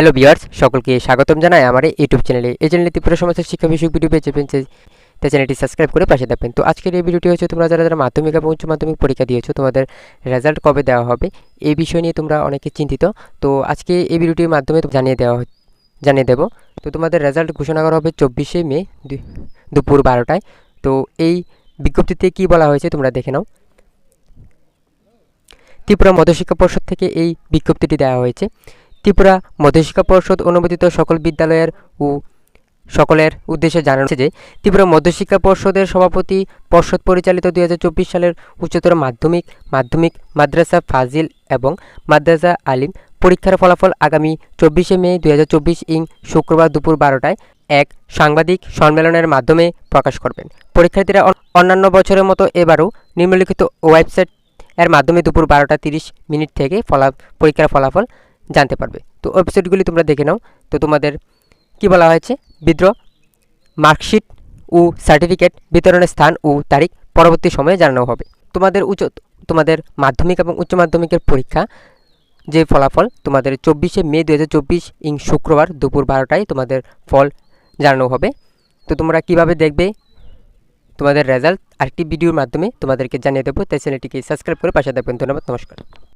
Hello viewers সকলকে স্বাগতম জানাই আমার ইউটিউব চ্যানেলে এই চ্যানেলে ত্রিপুরা সমস্ত শিক্ষা বিষয়ক ভিডিও পেয়ে যাবেন তাই চ্যানেলটি সাবস্ক্রাইব করে পাশে থাকবেন। তো আজকের এই ভিডিওটি হচ্ছে তোমরা যারা যারা মাধ্যমিক এবং উচ্চ মাধ্যমিক পরীক্ষা দিয়েছ, তোমাদের রেজাল্ট কবে দেওয়া হবে? এই বিষয় নিয়ে তোমরা অনেকে চিন্তিত। তো আজকে এই ভিডিওটির মাধ্যমে জানিয়ে দেওয়া জানিয়ে দেবো। তো তোমাদের রেজাল্ট ঘোষণা করা হবে চব্বিশে মে দুপুর বারোটায়। তো এই বিজ্ঞপ্তিতে কি বলা হয়েছে তোমরা দেখে নাও। ত্রিপুরা মধ্যশিক্ষা পর্ষদ থেকে এই বিজ্ঞপ্তিটি দেওয়া হয়েছে। ত্রিপুরা মধ্যশিক্ষা পর্ষদ অনুমোদিত সকল বিদ্যালয়ের ও সকলের উদ্দেশ্যে জানাচ্ছে যে, ত্রিপুরা মধ্যশিক্ষা পর্ষদের সভাপতি পর্ষদ পরিচালিত দুই হাজার চব্বিশ সালের উচ্চতর মাধ্যমিক মাধ্যমিক, মাদ্রাসা ফাজিল এবং মাদ্রাসা আলিম পরীক্ষার ফলাফল আগামী চব্বিশে মে দু হাজার চব্বিশ ইং শুক্রবার দুপুর বারোটায় এক সাংবাদিক সম্মেলনের মাধ্যমে প্রকাশ করবেন। পরীক্ষার্থীরা অন্যান্য বছরের মতো এবারও নিম্নলিখিত ওয়েবসাইট এর মাধ্যমে দুপুর বারোটা তিরিশ মিনিট থেকে ফলা পরীক্ষার ফলাফল জানতে পারবে। তো ওয়েবসাইটগুলি তোমরা দেখে নাও। তো তোমাদের কি বলা হয়েছে? বিদ্রোহ, মার্কশিট ও সার্টিফিকেট বিতরণের স্থান ও তারিখ পরবর্তী সময়ে জানানো হবে। তোমাদের উচ্চ, তোমাদের মাধ্যমিক এবং উচ্চ মাধ্যমিকের পরীক্ষা যে ফলাফল তোমাদের চব্বিশে মে দু হাজার চব্বিশ, ইং শুক্রবার দুপুর বারোটায় তোমাদের ফল জানানো হবে। তো তোমরা কীভাবে দেখবে তোমাদের রেজাল্ট আরেকটি ভিডিওর মাধ্যমে তোমাদেরকে জানিয়ে দেবো। তাই চ্যানেলটিকে সাবস্ক্রাইব করে পাশে থাকবেন। ধন্যবাদ, নমস্কার।